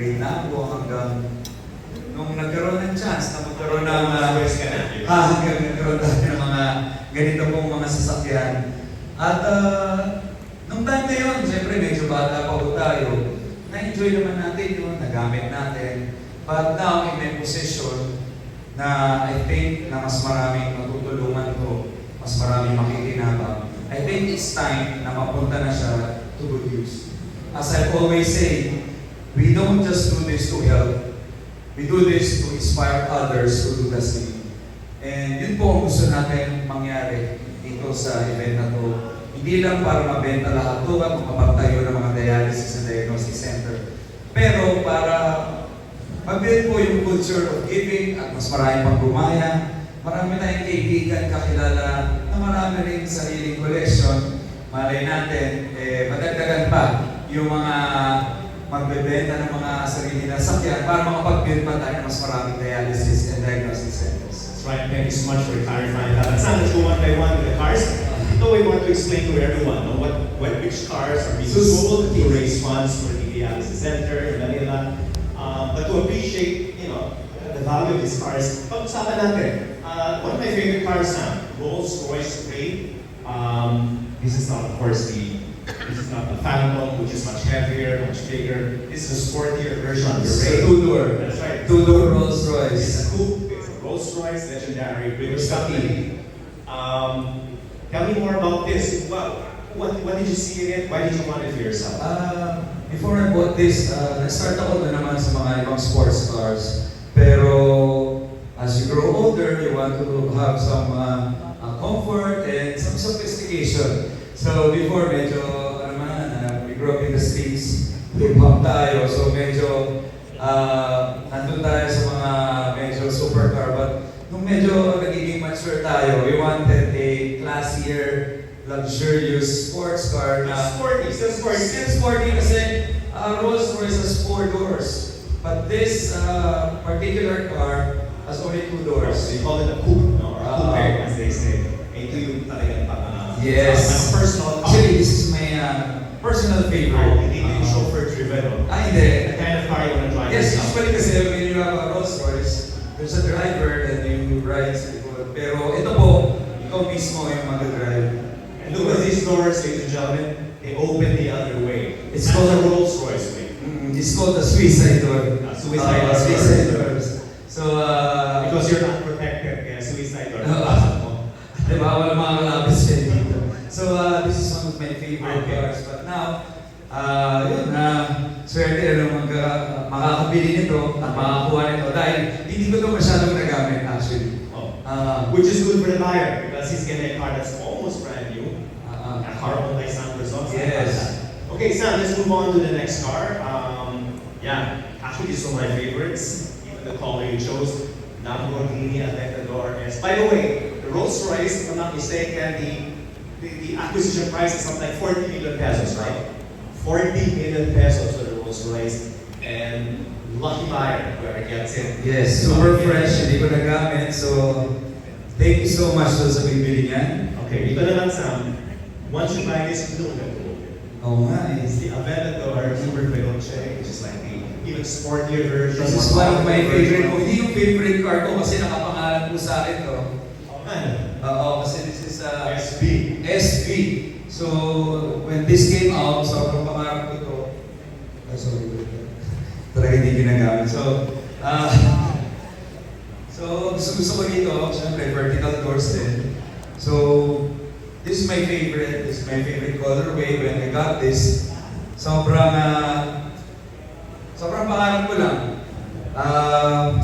grade na ako hanggang nung nagkaroon ng chance na magkaroon ng uh, ah, hanggang nagkaroon tayo ng mga ganito pong mga sasakyan. At uh, nung time na yun, siyempre medyo bata pa po tayo, na-enjoy naman natin yun, nagamit natin. But now, in a position na I think na mas maraming matutulungan ko, mas maraming makikinabang, I think it's time na mapunta na siya to good use. As I always say, we don't just do this to help, we do this to inspire others to do the same. And yun po ang gusto natin mangyari dito sa event na to. Hindi lang para mabenta lahat to at makapagtayo ng mga dialysis and diagnostic center. Pero para mag-build po yung culture of giving at mas marami pang gumaya. Marami tayong kaibigan, kakilala na marami rin sariling collection. Malay natin, eh, madagdagan pa yung mga magbebenta ng mga sarili na sakyan para makapag-build pa tayo ng mas maraming dialysis and diagnostic centers. That's right. Thank you so much for clarifying that. Let's let's go one by one with the cars. Ito, we want to explain to everyone no, what, what which cars are being sold to raise funds for the dialysis center in Manila. Um, but to appreciate, you know, the value of these cars, pag-usapan natin. Uh, one of my favorite cars na, Rolls-Royce Spray. Um, this is not, of course, the this is not the Phantom, which is much heavier, much bigger. This is a sportier version of the Ray. two-door. That's right. Two-door Rolls It's Royce. a coupe, it's a Rolls Royce, legendary It's a company. Um, tell me more about this. What, what, what did you see in it? Why did you want it for yourself? Uh, before I bought this, uh, nag-start ako na naman sa mga ibang sports cars. Pero as you grow older, you want to have some uh, uh, comfort and some sophistication. So before, medyo, grew up in the streets, hip-hop tayo, so medyo uh, nandun tayo sa mga medyo supercar. But nung medyo nagiging mature tayo, we wanted a classier, luxurious sports car na It's sporty, still sporty. Still sporty kasi uh, Rolls Royce has four doors. But this uh, particular car has only two So doors. you call it a coupe, no? Or a coupe, Ah. as they say. Ito yung talagang pang, uh, Yes. uh, personal Actually, this is my uh, personal Oh, favorite. hindi ito yung Uh, chauffeur driven, no? Ah, hindi. The kind of car you want to drive Yes, usually kasi when you have a Rolls Royce, there's a driver and you ride sa likod. Pero ito po, ikaw mismo yung mag-drive. And look at these doors, ladies and gentlemen. They open the other way. It's That's called- the Rolls Royce way. Mm, it's called a suicide door. Ah, suicide Uh, door. suicide doors. So, uh, But now, uh, yun, uh, swerte na mag, uh, makakabili nito at makakuha nito dahil hindi ko ito masyadong nagamit actually. Oh. Uh, Which is good for the buyer because he's getting a car that's almost brand new. uh, A car owned by Sam Results. Yes. Okay, Sam, let's move on to the next car. Um, yeah, actually, is one of my favorites. Even the color you chose, Lamborghini Aventador S. By the way, the Rolls Royce, if I'm not mistaken, the, the, the acquisition price is something like 40 million pesos, right? 40 million pesos for the Rolls Royce. And lucky buyer, whoever gets it. yes, super fresh, hindi ko nagamit. So, thank you so much doon sa bibili niyan. Okay, dito na lang, Sam. Once you buy this, you don't have to open. Oo nga eh. It's the Aventador Super Veloce, which is like the even sportier version. This is one of my favorite. Kung hindi yung favorite car ko kasi nakapangalan po sa akin to. Oh, man. Oo, kasi this is uh, SB. SB. So, when this came out, sobrang pangarap ko ito. Ay, sorry. Talaga hindi ginagamit. So, uh, so gusto gusto ko dito, syempre, vertical doors din. So, this is my favorite. This is my favorite colorway. When I got this, sobrang, uh, sobrang pangarap ko lang. Uh,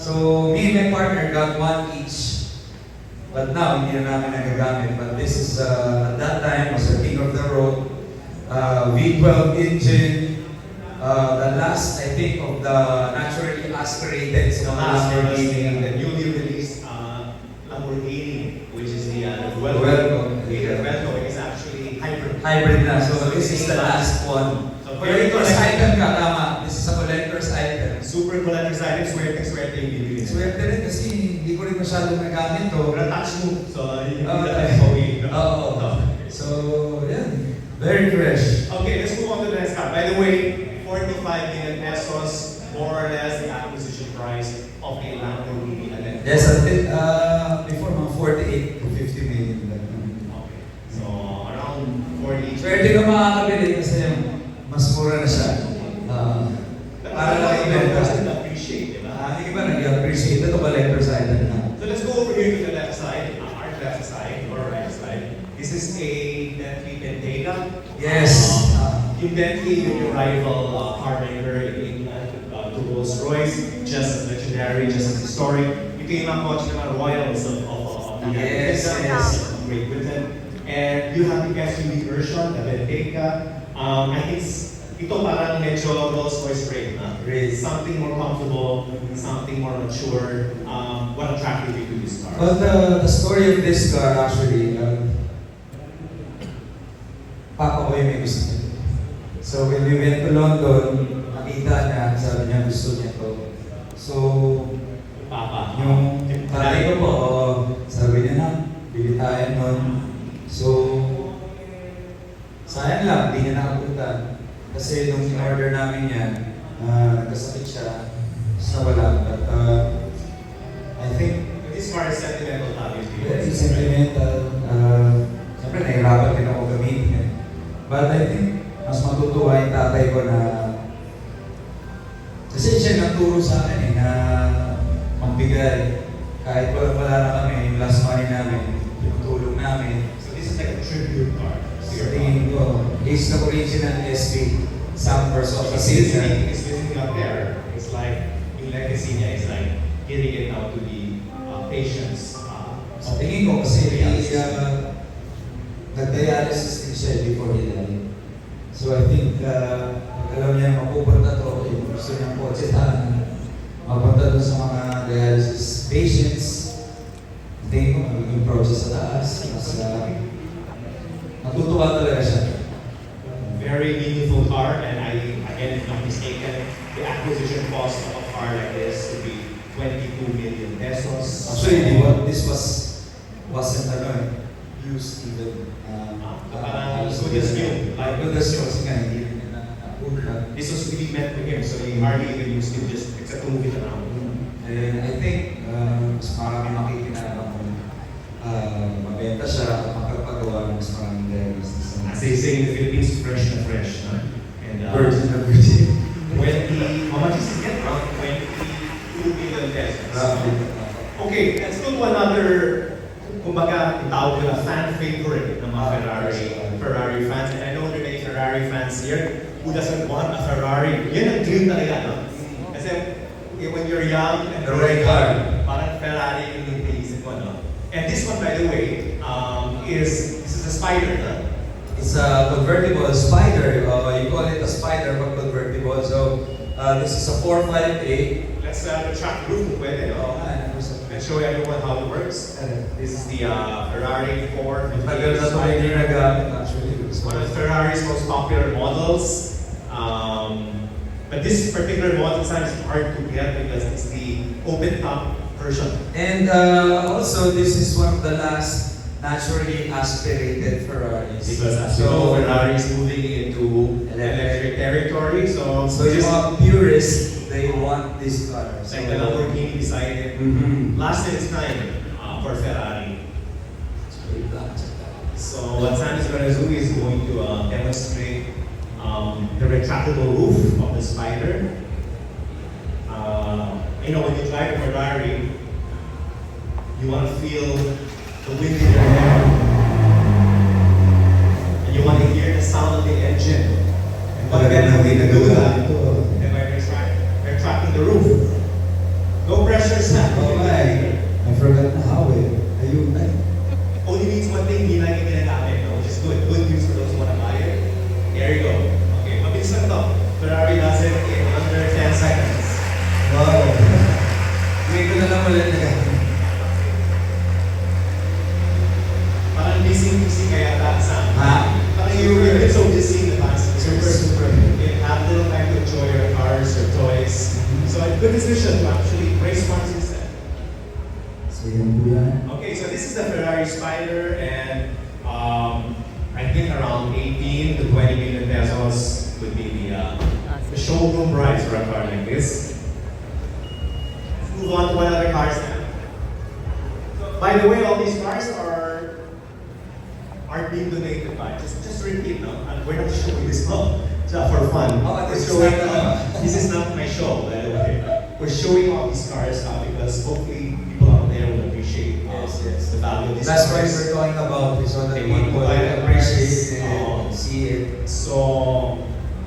so, me and my partner got one each. But now, hindi na namin nagagamit. But this is, uh, at that time, was the king of the road. Uh, V12 engine. Uh, the last, I think, of the naturally aspirated The last was the, newly released uh, Lamborghini, which is the uh, Welcome. Vuelto. The Vuelto is actually hybrid. Hybrid na. So, this is the last one. So, Collector's collector. item ka, tama. This is a collector's item. Super collector's item, swerte, swerte yung bibili. Swerte rin kasi hindi ko rin masyadong nagamit to. Pero touch mo. So, na tayo pauwi. Oo. So, yan. Very fresh. Okay, let's move on to the next car. By the way, 45 million pesos, more or less the acquisition price of a Lamborghini Aventador. Yes, until, uh, before mga 48 to 50 million. Okay. So, around 40. Swerte ka makakabili kasi mas mura na siya. Uh, para lang ibenta. appreciate, di ba? Ah, hindi ba nag-appreciate? Ito ba letter side na? So let's go over here to the left side, uh, our left side or right side. This is a Bentley Bentayga. Yes. Yung Bentley, yung, yung rival uh, car maker in uh, to Rolls Royce, just as legendary, just as historic. You mga kotse ng mga royals of, of, of the Yes, United yes. Of Great Britain. And you have the SUV version, the Bentayga. Um, I think ito parang medyo Rolls Royce grade na. Great. Something more comfortable, something more mature. Um, what attracted you to this car? But the, the story of this car actually, uh, Papa ko yung may gusto. So when we went to London, nakita niya, sabi niya gusto niya to. So, Papa. yung tatay ko po, oh, sabi niya na, bili tayo nun. So, sayang lang, hindi niya nakapunta. Kasi nung in-order namin yan, uh, nagkasakit siya, tapos nawala. But uh, I think This car is sentimental value to you. Very sentimental. Uh, Siyempre, nahirapan din ako gamitin. But I think, nagturo sa akin eh, na magbigay. Kahit wala wala na kami, yung last money namin, tinutulong namin. So this is like a tribute car. to Sa tingin ko, he's the original SB. Sam Versosa Kasi it's sitting, up there. It's like, yung legacy niya is like getting it out to the uh, patients. Uh, Sa tingin ko kasi uh, nag-dialysis din siya before he died. So I think, uh, pag alam niya mapupunta gusto niyang kotsetahan, mapunta doon sa mga dialysis patients, tingin ko magiging process sa taas. Mas, uh, matutuwa talaga siya. very meaningful car, and I, again, if not mistaken, the acquisition cost of a car like this would be 22 million pesos. Actually, ba, this was, wasn't ano eh, used even. Uh, Ah, parang good as new. Like, good as new. Kasi nga, hindi This was really meant for him, so he hardly even used it, just, a to move it around. And I think, uh, mas marami makikinabang kung uh, mabenta siya at makapagawa ng mas maraming dialysis. As they say in the Philippines, fresh na fresh. No? And, uh, Virgin na virgin. 20, how much is it again? Around 22 million pesos. Grabe. Okay, let's go to another, kumbaga, tawag na fan favorite ng mga Ferrari want a Ferrari. Yan ang dream talaga, no? Kasi eh, when you're young and The right car. parang Ferrari yung iniisip mo, no? And this one, by the way, um, is, this is a Spider, no? It's a convertible spider. Uh, you call it a spider but convertible. So, uh, this is a 458. Let's uh, retract the roof kung pwede, no? Ah, ano sa- Let's show everyone how it works. And This is the uh, Ferrari 458 Tagal na ito hindi Spider. nagamit actually. One of Ferrari's most popular models. Um, but this particular model design is hard to get because it's the open top version. And uh, also, this is one of the last naturally aspirated Ferraris. Because as you know, Ferrari is moving into electric territory. So, So yung mga purists, they want this car. like the Lamborghini decided Mhm. last in its time uh, for Ferrari. It's very black. So what Sam is going to do is going to uh, demonstrate um, the retractable roof of the Spider. Uh, you know, when you drive a Ferrari, you want to feel the wind in your hair. And you want to hear the sound of the engine. And what better way to do that Okay, so this is the Ferrari Spider and um, I think around 18 to 20 million pesos would be the uh, the showroom price for a car like this. Let's move on to another car now. By the way, all these cars are are being donated by. Just just to repeat, no, and we're not showing this off just for fun. Oh, We're this is showing, not, uh, this is not my show, by the way. We're showing all these cars uh, because hopefully Yes, the value of these That's why we're talking about this so that They people want to buy will the appreciate cars. Oh. it, see it. So,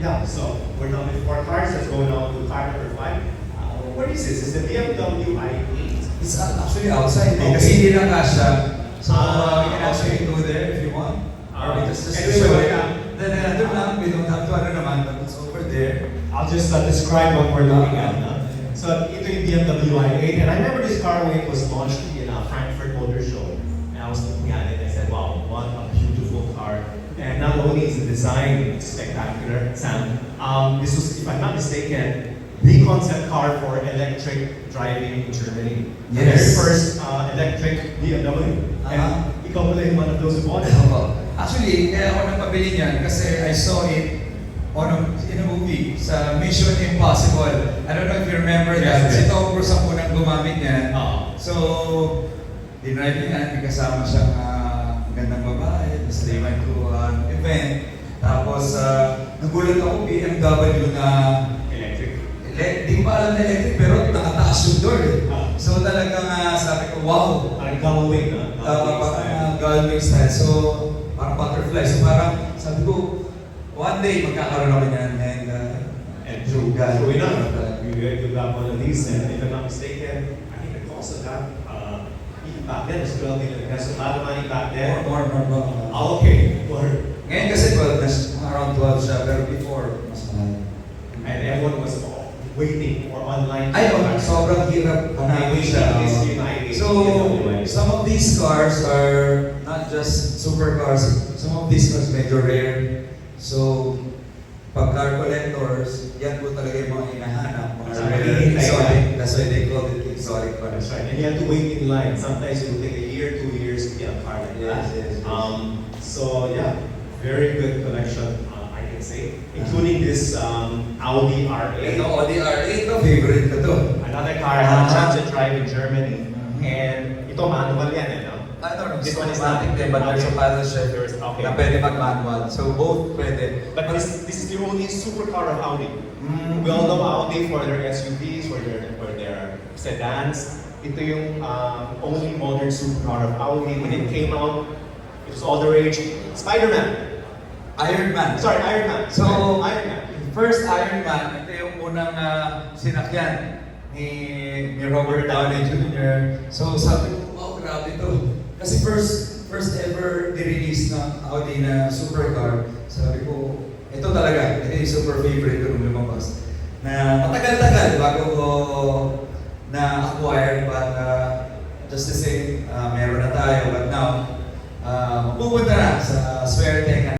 yeah, so we're done with four cars. Let's go now to car number five. Uh, what is this? It's the BMW i8. It's uh, actually outside eh, Okay. kasi hindi na kasha. So, Ah, uh, you can actually go there if you want. Ah, Or we just, just anyway, show it. lang. Then, then, nandun lang, we don't have to ano naman, but it's over there. I'll just uh, describe what we're looking at. No? So, ito yung BMW i8. And I remember this car when it was launched in a Frankfurt Motor Show. And I was looking at it and I said, wow, what a beautiful car. And not only is the design spectacular, Sam, um, this was, if I'm not mistaken, the concept car for electric driving in Germany. The very Yes. first uh, electric BMW. And Ah. ikaw pala yung one of those who bought it. Actually, kaya ako napabili niyan kasi I saw it on a movie sa Mission Impossible. I don't know if you remember that. Yes, Si yes. Tom Cruise ang unang gumamit niyan. Oo. So, dinrive niya may kasama siyang ah, gandang babae. Tapos they went to an event. Tapos, uh, nagulat ako BMW na Electric. ele- di ko pa alam na electric pero nakataas yung door eh. Ah. So talagang ah, sabi ko, wow, Parang Galway, pa uh, Galway style. So, parang butterfly. So, parang sabi ko, one day magkakaroon ako niyan uh, And true God. True enough, you, you got one of these, and if I'm not mistaken, I think the cost of that, uh, even back then, was 12 million pesos. A lot of money back then. More, more, more, more. Ah, okay. Or, Ngayon kasi 12, nas, around 12 siya, pero before, mas mahal. and everyone was all waiting or online. Ay, oh, sobrang hirap hanapin siya. So, some of these cars are not just supercars. Some of these cars medyo rare. So, pag car collectors, yan po talaga yung mga hinahanap. Mga exotic. ka. That's why they call it exotic cars. That's right. And you have to wait in line. Sometimes it will take a year, two years to get a car like Yes, that. yes, yes. Um, so yeah, very good collection, uh, I can say, including this um, Audi R8. Ito, Audi R8, ito, favorite ko to. Another car I had a Ah. chance to drive in Germany. Mhm. And ito manual yan, eh, no? I don't know, This one is not din, but there's a okay. paddle shift There's- okay. na pwede mag-manual. So both pwede. But this, this is the only supercar of Audi. Mm. We all know Audi for their SUVs, for their, for their sedans. Ito yung um, only modern supercar of Audi. When it came out, it was all the rage. Spider-Man. Iron Man. Sorry, Iron Man. So, Iron Man. First Iron Man, ito yung unang ah, sinakyan ni, ni Robert Downey Jr. So sabi ko, wow, grabe to. Kasi first first ever ni-release ng Audi na supercar. Sabi ko, ito talaga, ito yung super favorite ko nung lumabas. Na matagal-tagal bago ko na-acquire, but uh, just the same, uh, meron na tayo. But now, uh, pupunta na sa swerte